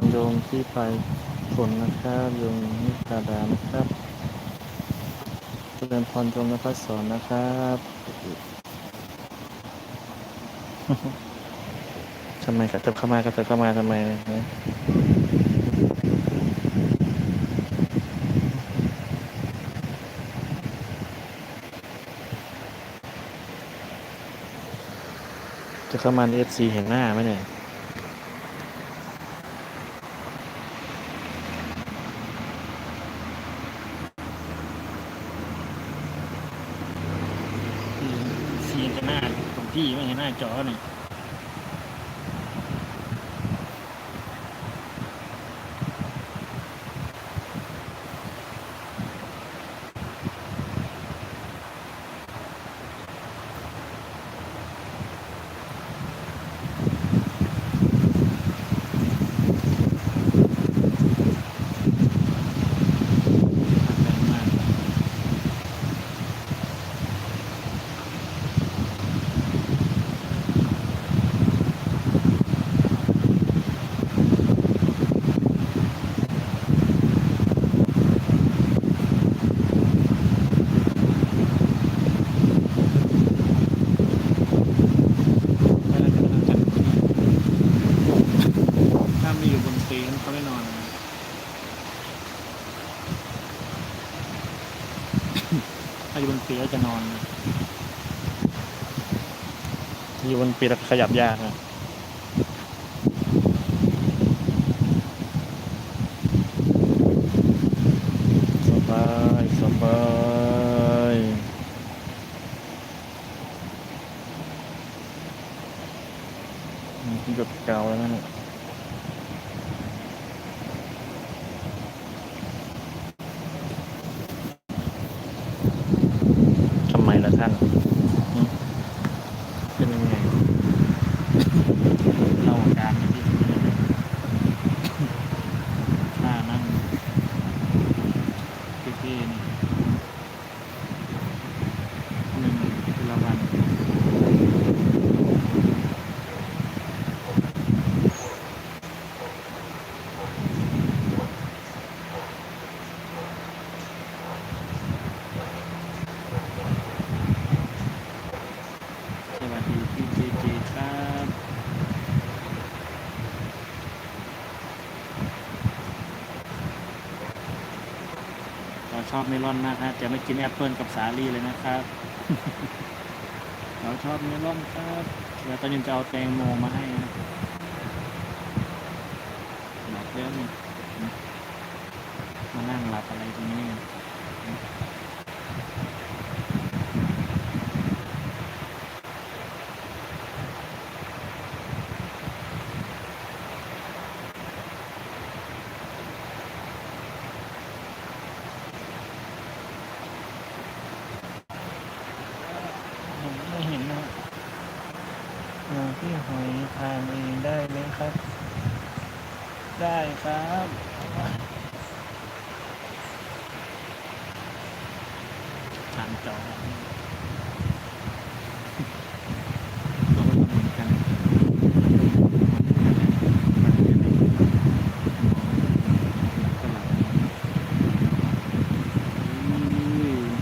รโยมที่ไปฝนนะครับโยมนิตาดานะครับเจริญพรโยมนภัสสอนนะครับทำไมกระเถิบเข้ามากระเถิบเข้ามาทำไมนะจะเข้ามาเอฟซีเห็นหน้าไหมเนี่ย เสียงกันหน้าผมพี่ไม่เห็นหน้าจอเนี่ย แรงมาก ไม่น่าจะต้องจัดถ้าไม่อยู่บนเตีเขาไม่นอนนะถ้าอยู่บนเตียงจะนอนอยู่บนปีแล้วขยับยากอะสบายสบายมหยุดเก่าแล้วนะเนี่ยทำไมล่ะท่านอืมเป็นยังไง เราอาการไม่ดีท่านั่งพี่ๆนี่หนึ่งเวลาวัน สวัสดีพี่เจเจครับเรา ชอบเมลอนมากนะจะไม่กินแอปเปิลกับสาลี่เลยนะครับ เราชอบเมลอนครับเดี๋ยวตอนนี้จะเอาแตงโมมาให้นะบอกแล้วนี่มานั่งหลับอะไรตรงนี้ ผมไม่เห็นนะหลวงพี่หอยทานเองได้ไหมครับ ได้ครับทานจอเราก็ทำเหมือนกันก็หลับอืม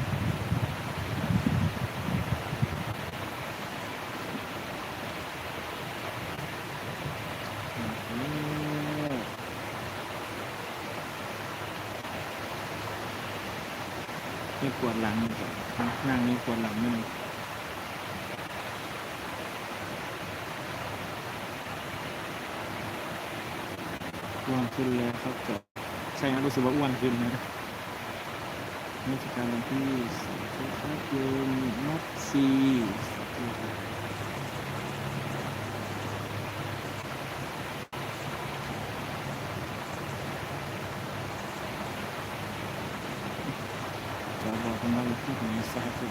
ไม่ปวดหลังนั่งนี่ปวดหลังนี่อ้วนขึ้นแล้วครับจบใช่ครับรู้สึกว่าอ้วนขึ้นนะราชการวันที่สองครับโยมนัดซี จะบอกกันว่าที่ไหนสักที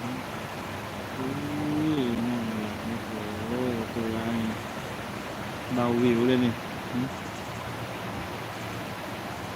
อุ้ยนั่งหลับไม่โอ้ตัวอะไรเบาวิวเลยนี่